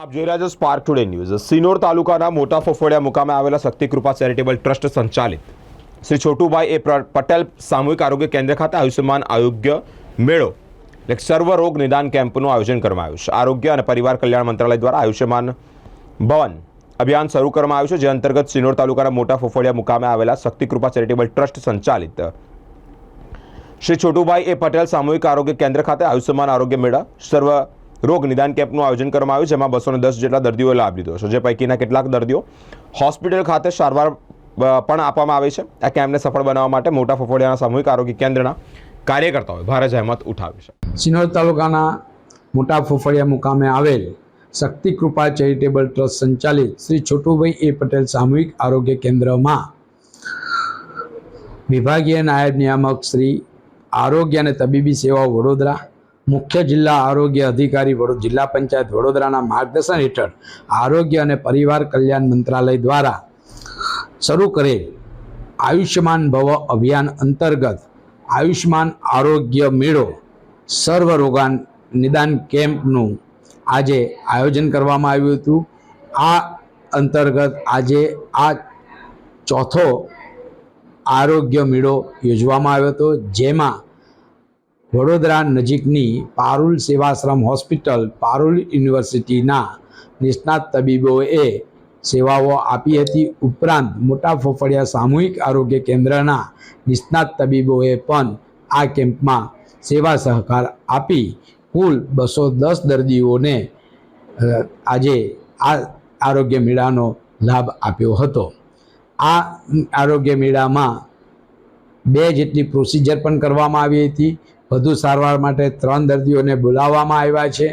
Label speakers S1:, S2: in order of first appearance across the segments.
S1: આપ જોઈ રહ્યા છો સ્પાર્ક ટુડે ન્યૂઝ સિનોર તાલુકાના મોટા ફોફડિયા મુકામે આવેલા શક્તિકૃપા ચેરિટેબલ ટ્રસ્ટ સંચાલિત. શ્રી છોટુભાઈ એ પટેલ સામૂહિક આરોગ્ય કેન્દ્ર ખાતે આયુષ્યમાન આરોગ્ય મેળો, એટલે સર્વ રોગ નિદાન કેમ્પનું આયોજન કરવામાં આવ્યું છે. આરોગ્ય અને પરિવાર કલ્યાણ મંત્રાલય દ્વારા આયુષ્યમાન ભવન અભિયાન શરૂ કરવામાં આવ્યું છે, જે અંતર્ગત સિનોર તાલુકાના મોટા ફોફડિયા મુકામે આવેલા શક્તિકૃપા ચેરિટેબલ ટ્રસ્ટ સંચાલિત. શ્રી છોટુભાઈ એ પટેલ સામૂહિક આરોગ્ય કેન્દ્ર ખાતે આયુષ્યમાન આરોગ્ય મેળા, સર્વ રોગ નિદાન કેમ્પનું આયોજન કરવામાં આવ્યું જેમાં બસો દસ જેટલા દર્દીઓએ લાભ લીધો છે. જે પૈકીના કેટલાક દર્દીઓ હોસ્પિટલ ખાતે સારવાર પણ આપવામાં આવે છે. આ કેમ્પને સફળ બનાવવા માટે મોટા ફફોડિયાના સામૂહિક આરોગ્ય કેન્દ્રના કાર્યકર્તાઓએ ભારે જહેમત ઉઠાવી છે.
S2: સિનોર તાલુકાના મોટા ફફોડિયા મુકામે આવેલ શક્તિ કૃપા ચેરિટેબલ ટ્રસ્ટ સંચાલિત શ્રી છોટુભાઈ એ પટેલ સામૂહિક આરોગ્ય કેન્દ્રમાં વિભાગીય નાયબ નિયામક શ્રી આરોગ્ય અને તબીબી સેવાઓ વડોદરા મુખ્ય જિલ્લા આરોગ્ય અધિકારી વડો, જિલ્લા પંચાયત વડોદરાના માર્ગદર્શન હેઠળ આરોગ્ય અને પરિવાર કલ્યાણ મંત્રાલય દ્વારા શરૂ કરેલ આયુષ્યમાન ભવ અભિયાન અંતર્ગત આયુષ્યમાન આરોગ્ય મેળો સર્વ રોગાન નિદાન કેમ્પનું આજે આયોજન કરવામાં આવ્યું હતું. આ અંતર્ગત આજે આ ચોથો આરોગ્ય મેળો યોજવામાં આવ્યો હતો, જેમાં વડોદરા નજીકની પારુલ સેવાશ્રમ હોસ્પિટલ, પારુલ યુનિવર્સિટીના નિષ્ણાત તબીબોએ સેવાઓ આપી હતી. ઉપરાંત મોટા ફોફડિયા સામૂહિક આરોગ્ય કેન્દ્રના નિષ્ણાત તબીબોએ પણ આ કેમ્પમાં સેવા સહકાર આપી. કુલ બસો દસ દર્દીઓને આજે આ આરોગ્ય મેળાનો લાભ આપ્યો હતો. આ આરોગ્ય મેળામાં બે જેટલી પ્રોસિજર પણ કરવામાં આવી હતી. વધુ સારવાર માટે ત્રણ દર્દીઓને બોલાવવામાં આવ્યા છે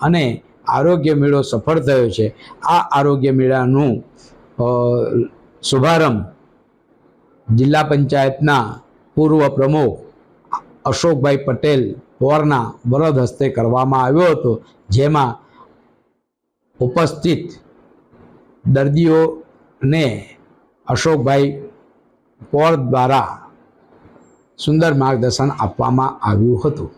S2: અને આરોગ્ય મેળો સફળ થયો છે. આ આરોગ્ય મેળાનું શુભારંભ જિલ્લા પંચાયતના પૂર્વ પ્રમુખ અશોકભાઈ પટેલ પોરના વરદ હસ્તે કરવામાં આવ્યો હતો. જેમાં ઉપસ્થિત દર્દીઓને અશોકભાઈ પોર દ્વારા સુંદર માર્ગદર્શન આપવામાં આવ્યું હતું.